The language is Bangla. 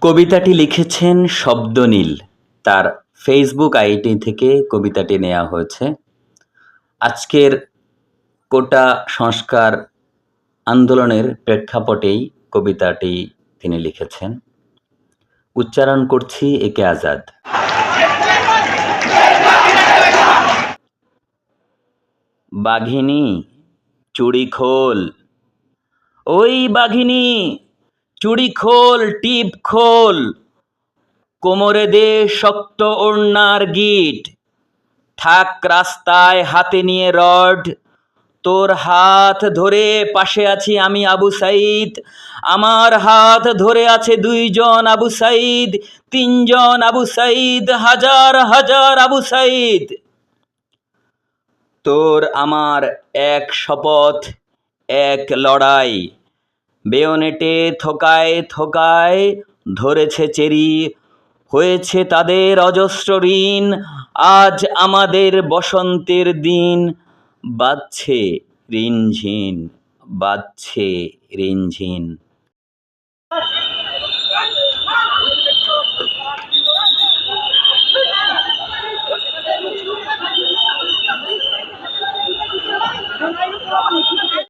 কবিতাটি লিখেছেন শব্দনীল। তার ফেসবুক আইডি থেকে কবিতাটি নেওয়া হয়েছে। আজকের কোটা সংস্কার আন্দোলনের প্রেক্ষাপটেই কবিতাটি তিনি লিখেছেন। উচ্চারণ করছি একে আজাদ। বাঘিনী চুড়ি খোল ওই বাঘিনী চুড়ি খোল, টিপ খোল। কোমরে দে শক্ত ওড়নার গিট। থাক রাস্তায় হাতে নিয়ে রড। তোর হাত ধরে পাশে আছি আমি আবু সাইদ। আমার হাত ধরে আছে দুইজন আবু সাইদ। তিনজন আবু সাইদ, হাজার হাজার আবু সাইদ। তোর আমার এক শপথ, এক লড়াই। বেয়নেটে থোকায় থোকায় ধরেছে চেরি, হয়েছে তাদের অজস্র ঋণ, আজ আমাদের বসন্তের দিন। বাজছে রিনঝিন বাজছে রিনঝিন।